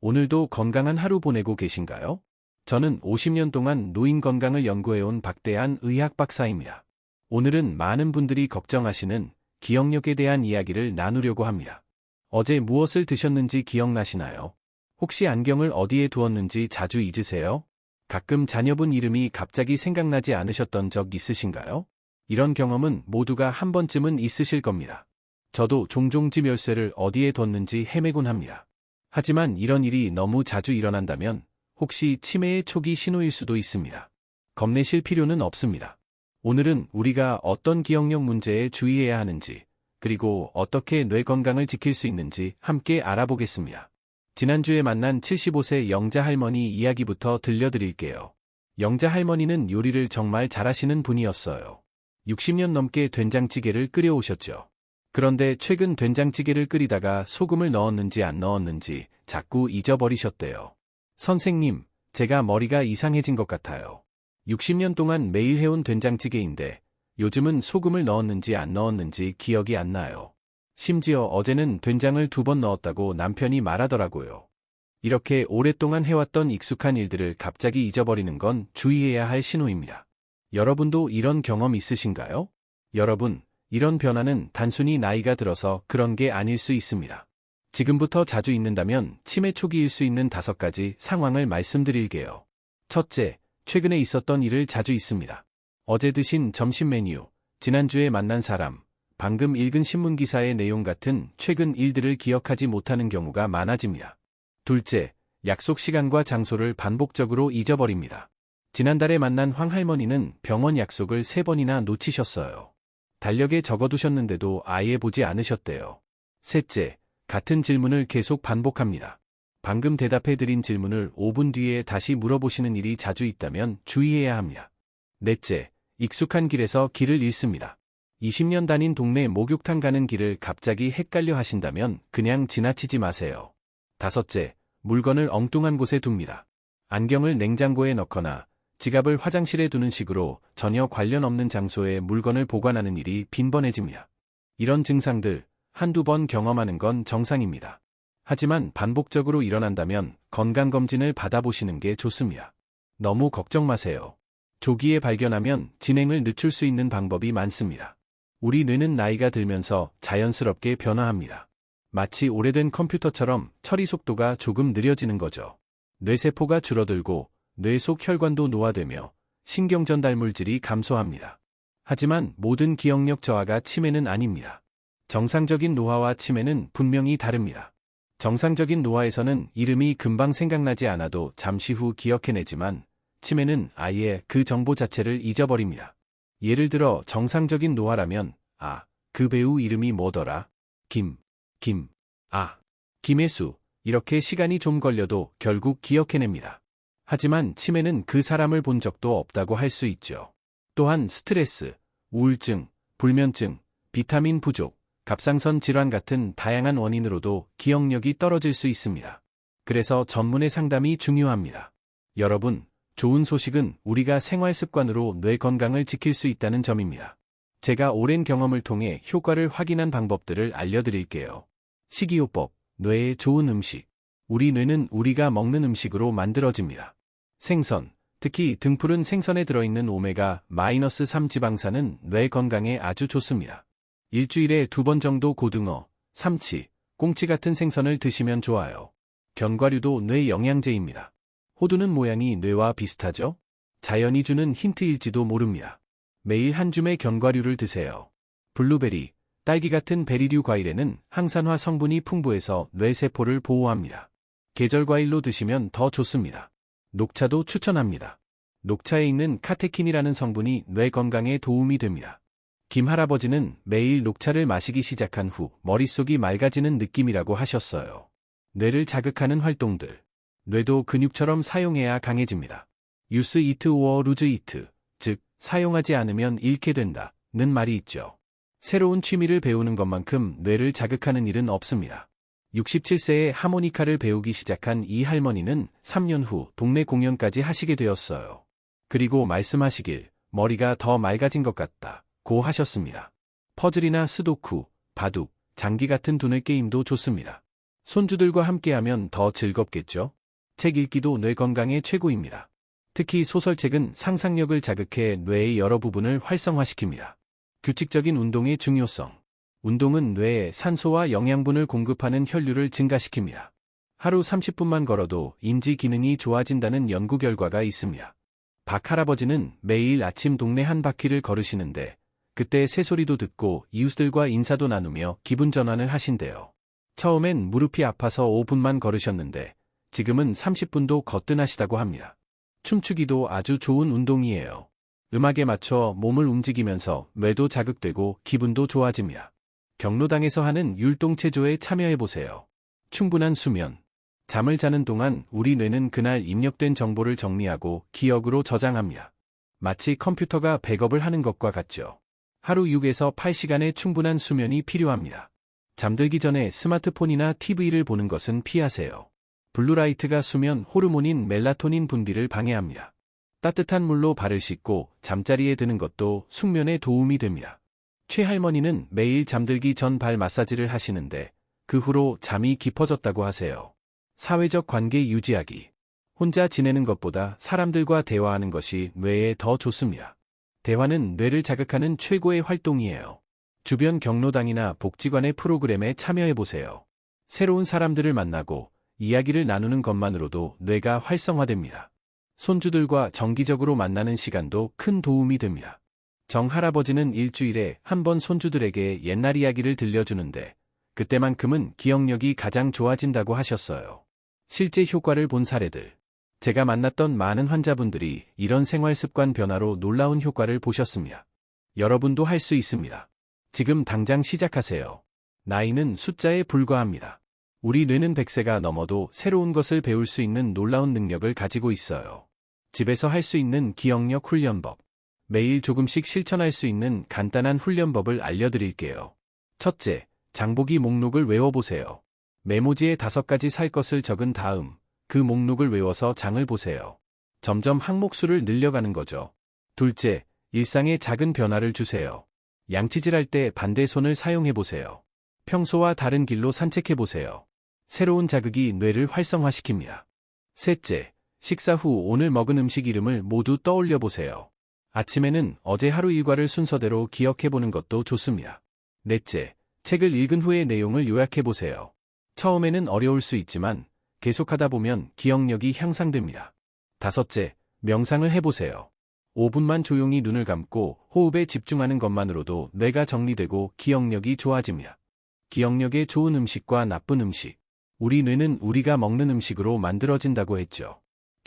오늘도 건강한 하루 보내고 계신가요? 저는 50년 동안 노인 건강을 연구해온 박대한 의학 박사입니다. 오늘은 많은 분들이 걱정하시는 기억력에 대한 이야기를 나누려고 합니다. 어제 무엇을 드셨는지 기억나시나요? 혹시 안경을 어디에 두었는지 자주 잊으세요? 가끔 자녀분 이름이 갑자기 생각나지 않으셨던 적 있으신가요? 이런 경험은 모두가 한 번쯤은 있으실 겁니다. 저도 종종 집 열쇠를 어디에 뒀는지 헤매곤 합니다. 하지만 이런 일이 너무 자주 일어난다면 혹시 치매의 초기 신호일 수도 있습니다. 겁내실 필요는 없습니다. 오늘은 우리가 어떤 기억력 문제에 주의해야 하는지, 그리고 어떻게 뇌 건강을 지킬 수 있는지 함께 알아보겠습니다. 지난주에 만난 75세 영자 할머니 이야기부터 들려드릴게요. 영자 할머니는 요리를 정말 잘하시는 분이었어요. 60년 넘게 된장찌개를 끓여오셨죠. 그런데 최근 된장찌개를 끓이다가 소금을 넣었는지 안 넣었는지 자꾸 잊어버리셨대요. 선생님, 제가 머리가 이상해진 것 같아요. 60년 동안 매일 해온 된장찌개인데 요즘은 소금을 넣었는지 안 넣었는지 기억이 안 나요. 심지어 어제는 된장을 두 번 넣었다고 남편이 말하더라고요. 이렇게 오랫동안 해왔던 익숙한 일들을 갑자기 잊어버리는 건 주의해야 할 신호입니다. 여러분도 이런 경험 있으신가요? 여러분, 이런 변화는 단순히 나이가 들어서 그런 게 아닐 수 있습니다. 지금부터 자주 있는다면 치매 초기일 수 있는 다섯 가지 상황을 말씀드릴게요. 첫째, 최근에 있었던 일을 자주 있습니다. 어제 드신 점심 메뉴, 지난주에 만난 사람, 방금 읽은 신문 기사의 내용 같은 최근 일들을 기억하지 못하는 경우가 많아집니다. 둘째, 약속 시간과 장소를 반복적으로 잊어버립니다. 지난달에 만난 황 할머니는 병원 약속을 세 번이나 놓치셨어요. 달력에 적어두셨는데도 아예 보지 않으셨대요. 셋째, 같은 질문을 계속 반복합니다. 방금 대답해드린 질문을 5분 뒤에 다시 물어보시는 일이 자주 있다면 주의해야 합니다. 넷째, 익숙한 길에서 길을 잃습니다. 20년 다닌 동네 목욕탕 가는 길을 갑자기 헷갈려 하신다면 그냥 지나치지 마세요. 다섯째, 물건을 엉뚱한 곳에 둡니다. 안경을 냉장고에 넣거나 지갑을 화장실에 두는 식으로 전혀 관련 없는 장소에 물건을 보관하는 일이 빈번해집니다. 이런 증상들 한두 번 경험하는 건 정상입니다. 하지만 반복적으로 일어난다면 건강검진을 받아보시는 게 좋습니다. 너무 걱정 마세요. 조기에 발견하면 진행을 늦출 수 있는 방법이 많습니다. 우리 뇌는 나이가 들면서 자연스럽게 변화합니다. 마치 오래된 컴퓨터처럼 처리 속도가 조금 느려지는 거죠. 뇌세포가 줄어들고 뇌속 혈관도 노화되며 신경 전달 물질이 감소합니다. 하지만 모든 기억력 저하가 치매는 아닙니다. 정상적인 노화와 치매는 분명히 다릅니다. 정상적인 노화에서는 이름이 금방 생각나지 않아도 잠시 후 기억해내지만 치매는 아예 그 정보 자체를 잊어버립니다. 예를 들어 정상적인 노화라면 아, 그 배우 이름이 뭐더라? 김, 김, 아, 김혜수 이렇게 시간이 좀 걸려도 결국 기억해냅니다. 하지만 치매는 그 사람을 본 적도 없다고 할 수 있죠. 또한 스트레스, 우울증, 불면증, 비타민 부족, 갑상선 질환 같은 다양한 원인으로도 기억력이 떨어질 수 있습니다. 그래서 전문의 상담이 중요합니다. 여러분, 좋은 소식은 우리가 생활 습관으로 뇌 건강을 지킬 수 있다는 점입니다. 제가 오랜 경험을 통해 효과를 확인한 방법들을 알려드릴게요. 식이요법, 뇌에 좋은 음식. 우리 뇌는 우리가 먹는 음식으로 만들어집니다. 생선, 특히 등푸른 생선에 들어있는 오메가-3 지방산은 뇌 건강에 아주 좋습니다. 일주일에 두 번 정도 고등어, 삼치, 꽁치 같은 생선을 드시면 좋아요. 견과류도 뇌 영양제입니다. 호두는 모양이 뇌와 비슷하죠? 자연이 주는 힌트일지도 모릅니다. 매일 한 줌의 견과류를 드세요. 블루베리, 딸기 같은 베리류 과일에는 항산화 성분이 풍부해서 뇌세포를 보호합니다. 계절 과일로 드시면 더 좋습니다. 녹차도 추천합니다. 녹차에 있는 카테킨이라는 성분이 뇌 건강에 도움이 됩니다. 김 할아버지는 매일 녹차를 마시기 시작한 후 머릿속이 맑아지는 느낌이라고 하셨어요. 뇌를 자극하는 활동들. 뇌도 근육처럼 사용해야 강해집니다. 유스 이트 오어 루즈 이트, 즉, 사용하지 않으면 잃게 된다, 는 말이 있죠. 새로운 취미를 배우는 것만큼 뇌를 자극하는 일은 없습니다. 67세에 하모니카를 배우기 시작한 이 할머니는 3년 후 동네 공연까지 하시게 되었어요. 그리고 말씀하시길 머리가 더 맑아진 것 같다 고 하셨습니다. 퍼즐이나 스도쿠, 바둑, 장기 같은 두뇌 게임도 좋습니다. 손주들과 함께하면 더 즐겁겠죠? 책 읽기도 뇌 건강에 최고입니다. 특히 소설책은 상상력을 자극해 뇌의 여러 부분을 활성화시킵니다. 규칙적인 운동의 중요성. 운동은 뇌에 산소와 영양분을 공급하는 혈류를 증가시킵니다. 하루 30분만 걸어도 인지 기능이 좋아진다는 연구 결과가 있습니다. 박 할아버지는 매일 아침 동네 한 바퀴를 걸으시는데 그때 새소리도 듣고 이웃들과 인사도 나누며 기분 전환을 하신대요. 처음엔 무릎이 아파서 5분만 걸으셨는데 지금은 30분도 거뜬하시다고 합니다. 춤추기도 아주 좋은 운동이에요. 음악에 맞춰 몸을 움직이면서 뇌도 자극되고 기분도 좋아집니다. 경로당에서 하는 율동체조에 참여해보세요. 충분한 수면. 잠을 자는 동안 우리 뇌는 그날 입력된 정보를 정리하고 기억으로 저장합니다. 마치 컴퓨터가 백업을 하는 것과 같죠. 하루 6에서 8시간의 충분한 수면이 필요합니다. 잠들기 전에 스마트폰이나 TV를 보는 것은 피하세요. 블루라이트가 수면 호르몬인 멜라토닌 분비를 방해합니다. 따뜻한 물로 발을 씻고 잠자리에 드는 것도 숙면에 도움이 됩니다. 최할머니는 매일 잠들기 전 발 마사지를 하시는데 그 후로 잠이 깊어졌다고 하세요. 사회적 관계 유지하기. 혼자 지내는 것보다 사람들과 대화하는 것이 뇌에 더 좋습니다. 대화는 뇌를 자극하는 최고의 활동이에요. 주변 경로당이나 복지관의 프로그램에 참여해보세요. 새로운 사람들을 만나고 이야기를 나누는 것만으로도 뇌가 활성화됩니다. 손주들과 정기적으로 만나는 시간도 큰 도움이 됩니다. 정 할아버지는 일주일에 한 번 손주들에게 옛날 이야기를 들려주는데 그때만큼은 기억력이 가장 좋아진다고 하셨어요. 실제 효과를 본 사례들. 제가 만났던 많은 환자분들이 이런 생활 습관 변화로 놀라운 효과를 보셨습니다. 여러분도 할 수 있습니다. 지금 당장 시작하세요. 나이는 숫자에 불과합니다. 우리 뇌는 100세가 넘어도 새로운 것을 배울 수 있는 놀라운 능력을 가지고 있어요. 집에서 할 수 있는 기억력 훈련법. 매일 조금씩 실천할 수 있는 간단한 훈련법을 알려드릴게요. 첫째, 장보기 목록을 외워보세요. 메모지에 다섯 가지 살 것을 적은 다음 그 목록을 외워서 장을 보세요. 점점 항목 수를 늘려가는 거죠. 둘째, 일상에 작은 변화를 주세요. 양치질할 때 반대 손을 사용해 보세요. 평소와 다른 길로 산책해 보세요. 새로운 자극이 뇌를 활성화시킵니다. 셋째, 식사 후 오늘 먹은 음식 이름을 모두 떠올려 보세요. 아침에는 어제 하루 일과를 순서대로 기억해 보는 것도 좋습니다. 넷째, 책을 읽은 후의 내용을 요약해 보세요. 처음에는 어려울 수 있지만 계속하다 보면 기억력이 향상됩니다. 다섯째, 명상을 해보세요. 5분만 조용히 눈을 감고 호흡에 집중하는 것만으로도 뇌가 정리되고 기억력이 좋아집니다. 기억력에 좋은 음식과 나쁜 음식. 우리 뇌는 우리가 먹는 음식으로 만들어진다고 했죠.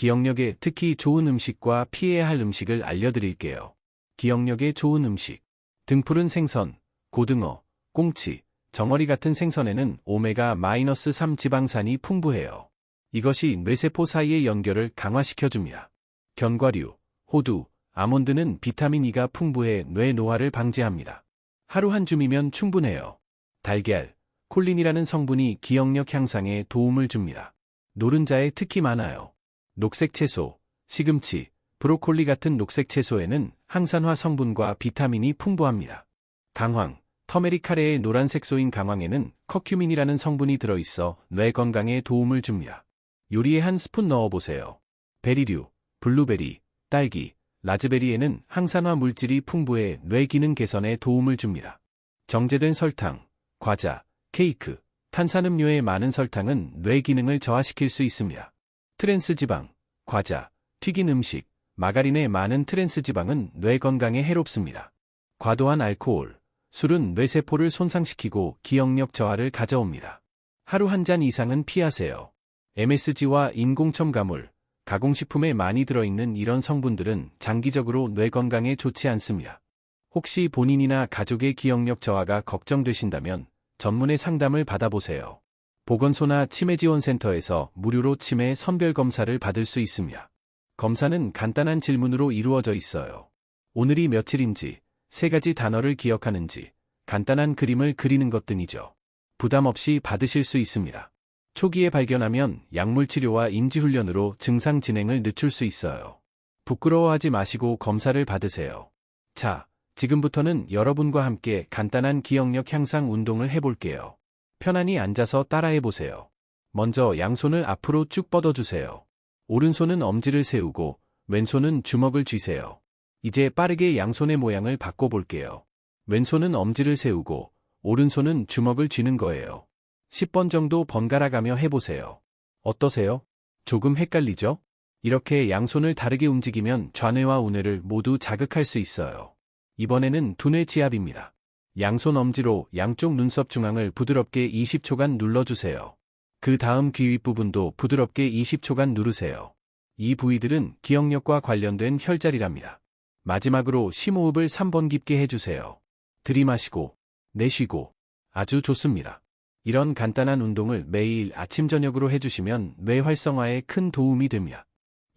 기억력에 특히 좋은 음식과 피해야 할 음식을 알려드릴게요. 기억력에 좋은 음식. 등푸른 생선, 고등어, 꽁치, 정어리 같은 생선에는 오메가-3 지방산이 풍부해요. 이것이 뇌세포 사이의 연결을 강화시켜줍니다. 견과류, 호두, 아몬드는 비타민 E가 풍부해 뇌 노화를 방지합니다. 하루 한 줌이면 충분해요. 달걀, 콜린이라는 성분이 기억력 향상에 도움을 줍니다. 노른자에 특히 많아요. 녹색 채소, 시금치, 브로콜리 같은 녹색 채소에는 항산화 성분과 비타민이 풍부합니다. 강황, 터메릭 카레의 노란 색 소인 강황에는 커큐민이라는 성분이 들어있어 뇌 건강에 도움을 줍니다. 요리에 한 스푼 넣어보세요. 베리류, 블루베리, 딸기, 라즈베리에는 항산화 물질이 풍부해 뇌 기능 개선에 도움을 줍니다. 정제된 설탕, 과자, 케이크, 탄산음료의 많은 설탕은 뇌 기능을 저하시킬 수 있습니다. 트랜스 지방, 과자, 튀긴 음식, 마가린의 많은 트랜스 지방은 뇌 건강에 해롭습니다. 과도한 알코올, 술은 뇌세포를 손상시키고 기억력 저하를 가져옵니다. 하루 한 잔 이상은 피하세요. MSG와 인공첨가물, 가공식품에 많이 들어있는 이런 성분들은 장기적으로 뇌 건강에 좋지 않습니다. 혹시 본인이나 가족의 기억력 저하가 걱정되신다면 전문의 상담을 받아보세요. 보건소나 치매지원센터에서 무료로 치매 선별 검사를 받을 수 있습니다. 검사는 간단한 질문으로 이루어져 있어요. 오늘이 며칠인지, 세 가지 단어를 기억하는지, 간단한 그림을 그리는 것 등이죠. 부담 없이 받으실 수 있습니다. 초기에 발견하면 약물 치료와 인지훈련으로 증상 진행을 늦출 수 있어요. 부끄러워하지 마시고 검사를 받으세요. 자, 지금부터는 여러분과 함께 간단한 기억력 향상 운동을 해볼게요. 편안히 앉아서 따라해 보세요. 먼저 양손을 앞으로 쭉 뻗어주세요. 오른손은 엄지를 세우고 왼손은 주먹을 쥐세요. 이제 빠르게 양손의 모양을 바꿔볼게요. 왼손은 엄지를 세우고 오른손은 주먹을 쥐는 거예요. 10번 정도 번갈아가며 해보세요. 어떠세요? 조금 헷갈리죠? 이렇게 양손을 다르게 움직이면 좌뇌와 우뇌를 모두 자극할 수 있어요. 이번에는 두뇌 지압입니다. 양손 엄지로 양쪽 눈썹 중앙을 부드럽게 20초간 눌러주세요. 그 다음 귀 윗부분도 부드럽게 20초간 누르세요. 이 부위들은 기억력과 관련된 혈자리랍니다. 마지막으로 심호흡을 3번 깊게 해주세요. 들이마시고, 내쉬고, 아주 좋습니다. 이런 간단한 운동을 매일 아침 저녁으로 해주시면 뇌 활성화에 큰 도움이 됩니다.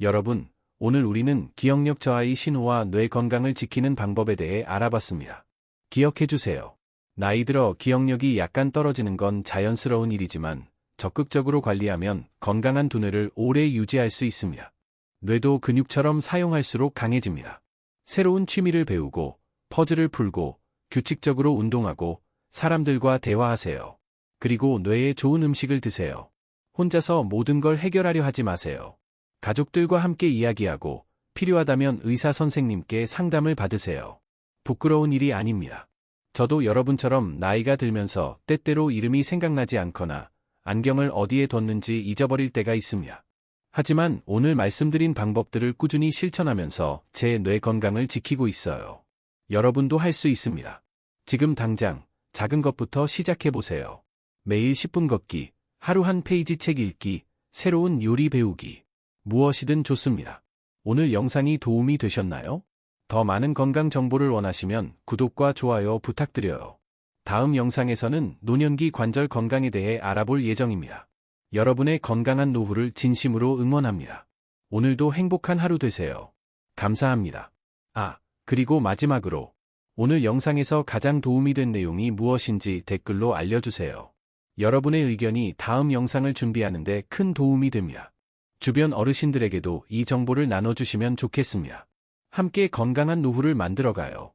여러분, 오늘 우리는 기억력 저하의 신호와 뇌 건강을 지키는 방법에 대해 알아봤습니다. 기억해주세요. 나이 들어 기억력이 약간 떨어지는 건 자연스러운 일이지만 적극적으로 관리하면 건강한 두뇌를 오래 유지할 수 있습니다. 뇌도 근육처럼 사용할수록 강해집니다. 새로운 취미를 배우고 퍼즐을 풀고 규칙적으로 운동하고 사람들과 대화하세요. 그리고 뇌에 좋은 음식을 드세요. 혼자서 모든 걸 해결하려 하지 마세요. 가족들과 함께 이야기하고 필요하다면 의사 선생님께 상담을 받으세요. 부끄러운 일이 아닙니다. 저도 여러분처럼 나이가 들면서 때때로 이름이 생각나지 않거나 안경을 어디에 뒀는지 잊어버릴 때가 있습니다. 하지만 오늘 말씀드린 방법들을 꾸준히 실천하면서 제 뇌 건강을 지키고 있어요. 여러분도 할 수 있습니다. 지금 당장 작은 것부터 시작해보세요. 매일 10분 걷기, 하루 한 페이지 책 읽기, 새로운 요리 배우기. 무엇이든 좋습니다. 오늘 영상이 도움이 되셨나요? 더 많은 건강 정보를 원하시면 구독과 좋아요 부탁드려요. 다음 영상에서는 노년기 관절 건강에 대해 알아볼 예정입니다. 여러분의 건강한 노후를 진심으로 응원합니다. 오늘도 행복한 하루 되세요. 감사합니다. 아, 그리고 마지막으로 오늘 영상에서 가장 도움이 된 내용이 무엇인지 댓글로 알려주세요. 여러분의 의견이 다음 영상을 준비하는데 큰 도움이 됩니다. 주변 어르신들에게도 이 정보를 나눠주시면 좋겠습니다. 함께 건강한 노후를 만들어가요.